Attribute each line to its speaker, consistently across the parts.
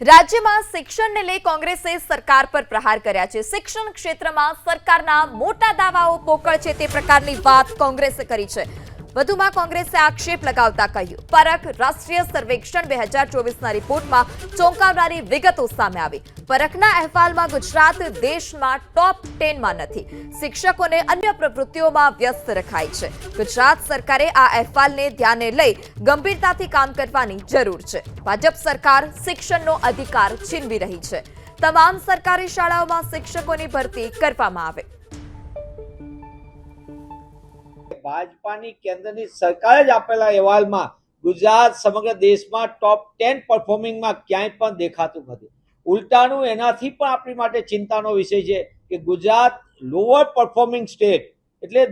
Speaker 1: રાજ્યમાં શિક્ષણને લઈ કોંગ્રેસે સરકાર પર પ્રહાર કર્યા છે. શિક્ષણ ક્ષેત્રમાં સરકારના મોટા દાવાઓ પોકળ છે તે પ્રકારની વાત કોંગ્રેસે કરી છે. વધુમાં કોંગ્રેસે આક્ષેપ લગાવતા કહ્યું. પરખ રાષ્ટ્રીય સર્વેક્ષણ બે હજાર ચોવીસના રિપોર્ટમાં ચોંકાવનારી વિગતો સામે આવી. પરખના અહેવાલમાં ગુજરાત દેશમાં ટોપ ટેનમાં નથી. શિક્ષકોને અન્ય પ્રવૃત્તિઓમાં વ્યસ્ત રખાય છે. ગુજરાત સરકારે આ અહેવાલને ધ્યાને લઈ ગંભીરતાથી કામ કરવાની જરૂર છે. ભાજપ સરકાર શિક્ષણનો અધિકાર છીનવી રહી છે. તમામ સરકારી શાળાઓમાં શિક્ષકોની ભરતી કરવામાં આવે.
Speaker 2: ભાજપાની કેન્દ્રની સરકારે જ આપેલા અહેવાલમાં ગુજરાત સમગ્ર દેશમાં ટોપ ટેન પરફોર્મિંગમાં ક્યાંય પણ દેખાતું નથી. ઉલટાનું એનાથી પણ આપણી માટે ચિંતાનો વિષય છે કે ગુજરાત લોઅર પરફોર્મિંગ સ્ટેટ એટલે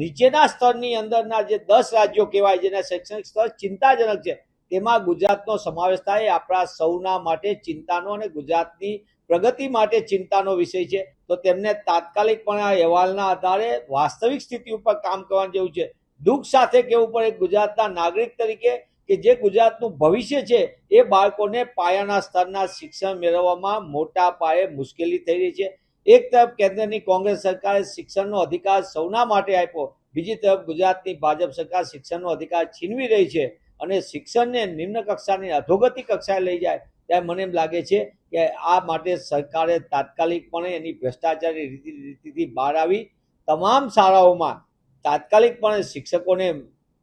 Speaker 2: નીચેના સ્તરની અંદરના જે દસ રાજ્યો કહેવાય, જેના શૈક્ષણિક સ્તર ચિંતાજનક છે, તેમાં ગુજરાતનો સમાવેશ થાય આપણા સૌના માટે ચિંતાનો અને ગુજરાતની પ્રગતિ માટે ચિંતાનો વિષય છે, તો તેમને તાત્કાલિક પણ આ અહેવાલના આધારે વાસ્તવિક સ્થિતિ ઉપર કામ કરવાનું જેવું છે. દુઃખ સાથે કહેવું પડે ગુજરાતના નાગરિક તરીકે કે જે ગુજરાતનું ભવિષ્ય છે, એ બાળકોને પાયાના સ્તરના શિક્ષણ મેળવવામાં મોટા પાયે મુશ્કેલી થઈ રહી છે. એક તરફ કેન્દ્રની કોંગ્રેસ સરકારે શિક્ષણનો અધિકાર સૌના માટે આપ્યો, બીજી તરફ ગુજરાતની ભાજપ સરકાર શિક્ષણનો અધિકાર છીનવી રહી છે અને શિક્ષણને નિમ્ન કક્ષાની અધોગતિ કક્ષાએ લઈ જાય. ત્યારે મને એમ લાગે છે કે આ માટે સરકારે તાત્કાલિકપણે એની ભ્રષ્ટાચારી રીતિ રીતિથી બહાર આવી. તમામ શાળાઓમાં તાત્કાલિકપણે શિક્ષકોને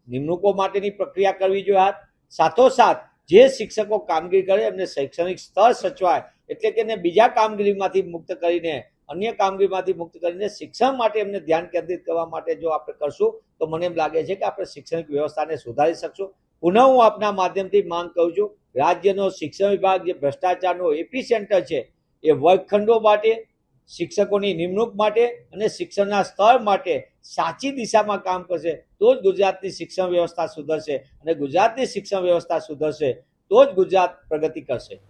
Speaker 2: નિમણૂકો માટેની પ્રક્રિયા કરવી જોઈએ હાથ. સાથોસાથ, જે શિક્ષકો કામગીરી કરે એમને શૈક્ષણિક સ્તર સચવાય, એટલે કે એને બીજા કામગીરીમાંથી મુક્ત કરીને, અન્ય કામગીરીમાંથી મુક્ત કરીને શિક્ષણ માટે એમને ધ્યાન કેન્દ્રિત કરવા માટે જો આપણે કરશું, તો મને એમ લાગે છે કે આપણે શૈક્ષણિક વ્યવસ્થાને સુધારી શકશું. પુનઃ હું આપના માધ્યમથી માંગ કરું છું રાજ્યનો શિક્ષણ વિભાગ, જે ભ્રષ્ટાચારનો એપી સેન્ટર છે, એ વર્ગખંડો માટે, શિક્ષકોની નિમણૂક માટે અને શિક્ષણના સ્તર માટે સાચી દિશામાં કામ કરશે, તો જ ગુજરાતની શિક્ષણ વ્યવસ્થા સુધરશે અને ગુજરાતની શિક્ષણ વ્યવસ્થા સુધરશે, તો જ ગુજરાત પ્રગતિ કરશે.